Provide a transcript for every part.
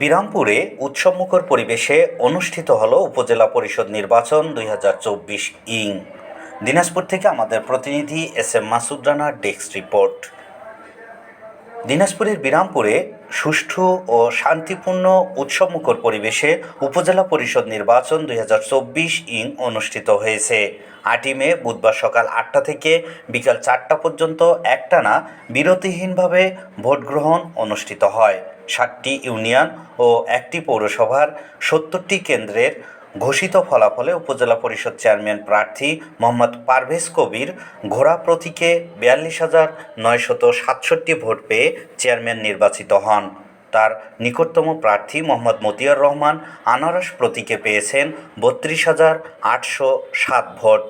বিরামপুরে উৎসবমুখর পরিবেশে অনুষ্ঠিত হল উপজেলা পরিষদ নির্বাচন দুই হাজার চব্বিশ ইং। দিনাজপুর থেকে আমাদের প্রতিনিধি এস এম মাসুদ রানার ডেস্ক রিপোর্ট। দিনাজপুরের বিরামপুরে সুষ্ঠু ও শান্তিপূর্ণ উৎসবমুখর পরিবেশে উপজেলা পরিষদ নির্বাচন দুই হাজার চব্বিশ ইং অনুষ্ঠিত হয়েছে। আটই মে বুধবার সকাল আটটা থেকে বিকাল চারটা পর্যন্ত একটানা বিরতিহীনভাবে ভোট গ্রহণ অনুষ্ঠিত হয়। ষাটটি ইউনিয়ন ও একটি পৌরসভার সত্তরটি কেন্দ্রের ঘোষিত ফলাফলে উপজেলা পরিষদ চেয়ারম্যান প্রার্থী মোহাম্মদ পারভেজ কবির ঘোড়া প্রতীকে বিয়াল্লিশ হাজার নয়শত সাতষট্টি ভোট পেয়ে চেয়ারম্যান নির্বাচিত হন। তার নিকটতম প্রার্থী মোহাম্মদ মতিয়ার রহমান আনারস প্রতীকে পেয়েছেন বত্রিশ হাজার আটশো সাত ভোট।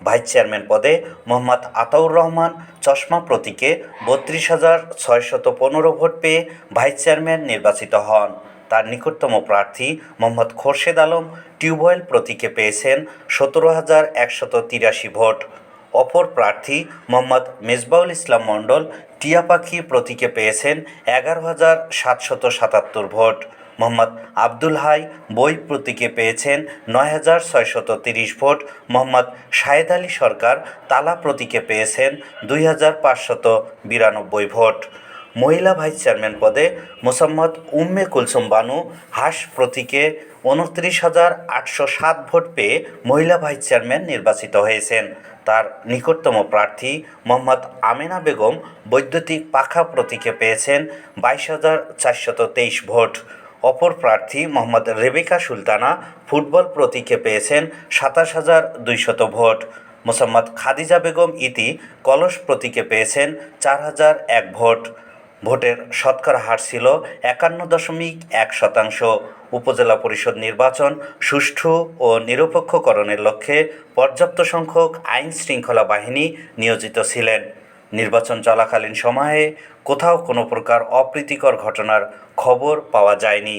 ভাইস চেয়ারম্যান পদে মোহাম্মদ আতাউর রহমান চশমা প্রতীকে বত্রিশ হাজার ছয়শত পনেরো ভোট পেয়ে ভাইস চেয়ারম্যান নির্বাচিত হন। তার নিকটতম প্রার্থী মোহাম্মদ খোরশেদ আলম টিউবওয়েল প্রতীকে পেয়েছেন সতেরো হাজার একশত তিরাশি ভোট। অপর প্রার্থী মোহাম্মদ মেজবাউল ইসলাম মণ্ডল টিয়া পাখি প্রতীকে পেয়েছেন এগারো হাজার সাতশত সাতাত্তর ভোট। মোহাম্মদ আব্দুল হাই বই প্রতীকে পেয়েছেন নয় হাজার ছয়শত তিরিশ ভোট। মোহাম্মদ শাহেদ আলী সরকার তালা প্রতীকে পেয়েছেন দুই হাজার পাঁচশত বিরানব্বই ভোট। মহিলা ভাইস চেয়ারম্যান পদে মোসাম্মদ উম্মে কুলসুম বানু হাস প্রতীকে উনত্রিশ হাজার আটশো সাত ভোট পেয়ে মহিলা ভাইস চেয়ারম্যান নির্বাচিত হয়েছেন। তার নিকটতম প্রার্থী মোহাম্মদ আমেনা বেগম বৈদ্যুতিক পাখা প্রতীকে পেয়েছেন বাইশ হাজার চারশত তেইশ ভোট। অপর প্রার্থী মোহাম্মদ রেবেকা সুলতানা ফুটবল প্রতীকে পেয়েছেন সাতাশ হাজার দুইশত ভোট। মোসাম্মদ খাদিজা বেগম ইতি কলস প্রতীকে পেয়েছেন চার হাজার এক ভোট। ভোটের শতকরা হার ছিল একান্ন দশমিক এক শতাংশ। উপজেলা পরিষদ নির্বাচন সুষ্ঠু ও নিরপেক্ষকরণের লক্ষ্যে পর্যাপ্ত সংখ্যক আইন শৃঙ্খলা বাহিনী নিয়োজিত ছিলেন। নির্বাচন চলাকালীন সময়ে কোথাও কোনো প্রকার অপ্রীতিকর ঘটনার খবর পাওয়া যায়নি।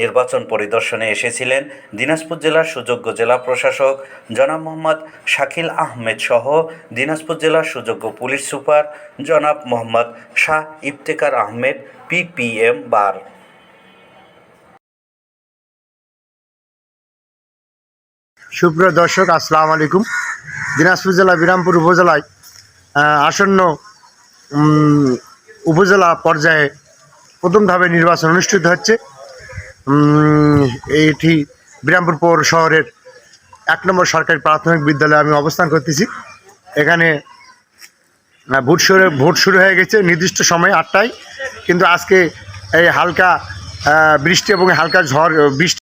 নির্বাচন পরিদর্শনে এসেছিলেন দিনাজপুর জেলার সুযোগ্য জেলা প্রশাসক জনাব মোহাম্মদ শাকিল আহমেদ সহ দিনাজপুর জেলার সুযোগ্য পুলিশ সুপার জনাব মোহাম্মদ শাহ ইফতেকার আহমেদ, পিপিএম বার। সুপ্রিয় দর্শক, আসসালামু আলাইকুম। দিনাজপুর জেলা, বিরামপুর উপজেলায় আসন্ন উপজেলা পর্যায়ে প্রথম ধাপে নির্বাচন অনুষ্ঠিত হচ্ছে। এটি বিরামপুর পৌর শহরের এক নম্বর সরকারি প্রাথমিক বিদ্যালয়ে আমি অবস্থান করতেছি। এখানে ভোট শুরু ভোট শুরু হয়ে গেছে নির্দিষ্ট সময় আটটায়। কিন্তু আজকে এই হালকা বৃষ্টি এবং হালকা ঝড়, বৃষ্টি